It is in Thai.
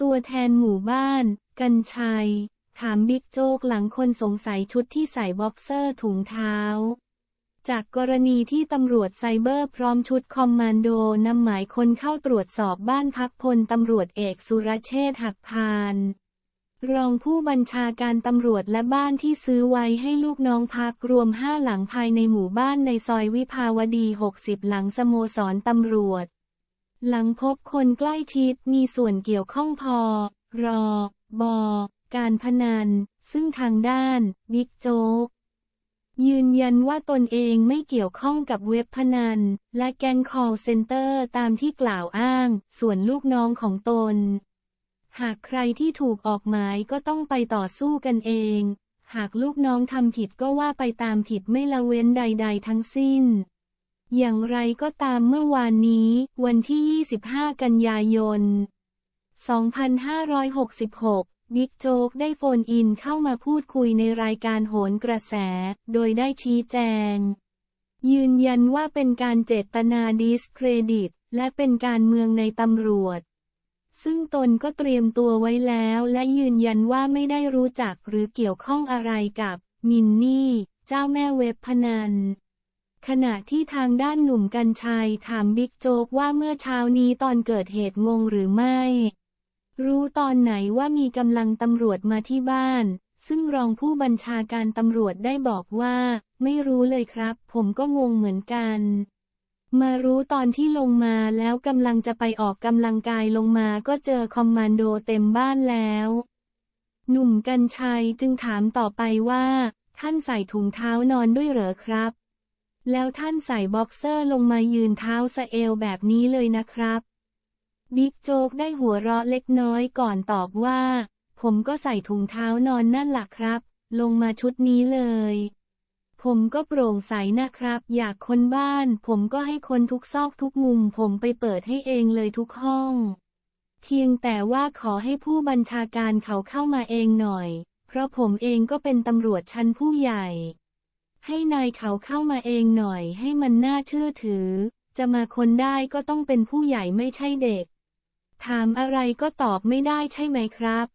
ตัวแทนหมู่บ้าน กัญชัย ถามบิ๊กโจ๊กหลังคนสงสัยชุดที่ใส่บ็อกเซอร์ถุงเท้า จากกรณีที่ตำรวจไซเบอร์พร้อมชุดคอมมานโดนำหมายคนเข้าตรวจสอบบ้านพักพลตำรวจเอกสุรเชษฐ์หักพานรองผู้บัญชาการตำรวจและบ้านที่ซื้อไว้ให้ลูกน้องพักรวมห้าหลังภายในหมู่บ้านในซอยวิภาวดี 60 หลังสโมสรตำรวจ หลังพบคนใกล้ชิดมีส่วนเกี่ยวข้องพอ รอ บอ การพนัน ซึ่งทางด้าน บิ๊กโจ๊ก ยืนยันว่าตนเองไม่เกี่ยวข้องกับเว็บพนัน และแก๊ง call center ตามที่กล่าวอ้าง ส่วนลูกน้องของตน หากใครที่ถูกออกหมายก็ต้องไปต่อสู้กันเอง หากลูกน้องทำผิดก็ว่าไปตามผิดไม่ละเว้นใด ๆ ทั้งสิ้น อย่างไรก็ตามเมื่อวานนี้ วันที่ 25 กันยายน 2566 บิ๊กโจ๊กได้โฟนอินเข้ามาพูดคุยในรายการโหนกระแส โดยได้ชี้แจง ยืนยันว่าเป็นการเจตนาดิสเครดิต และเป็นการเมืองในตำรวจ ซึ่งตนก็เตรียมตัวไว้แล้วและยืนยันว่าไม่ได้รู้จักหรือเกี่ยวข้องอะไรกับ มินนี่ เจ้าแม่เว็บพนัน ขณะที่ทางด้านหนุ่มกัญชัยถามบิ๊กโจ๊กว่าเมื่อเช้านี้ตอนเกิดเหตุงงหรือไม่ รู้ตอนไหนว่ามีกำลังตำรวจมาที่บ้าน ซึ่งรองผู้บัญชาการตำรวจได้บอกว่า ไม่รู้เลยครับ ผมก็งงเหมือนกัน มารู้ตอนที่ลงมาแล้วกำลังจะไปออกกำลังกายลงมาก็เจอคอมมานโดเต็มบ้านแล้ว หนุ่มกัญชัยจึงถามต่อไปว่า ท่านใส่ถุงเท้านอนด้วยเหรอครับ แล้วท่านใส่บ็อกเซอร์ลงมายืนเท้าสะเอวแบบนี้เลยนะครับ บิ๊กโจ๊กได้หัวเราะเล็กน้อยก่อนตอบว่า ผมก็ใส่ถุงเท้านอนนั่นหละครับ ลงมาชุดนี้เลย ผมก็โปร่งใสนะครับ อยากคนบ้าน ผมก็ให้คนทุกซอกทุกมุม ผมไปเปิดให้เองเลยทุกห้อง เพียงแต่ว่าขอให้ผู้บัญชาการเขาเข้ามาเองหน่อย เพราะผมเองก็เป็นตำรวจชั้นผู้ใหญ่ ให้นายเขาเข้ามาเองหน่อยให้มันน่าเชื่อถือ จะมาคนได้ก็ต้องเป็นผู้ใหญ่ไม่ใช่เด็ก ถามอะไรก็ตอบไม่ได้ใช่ไหมครับ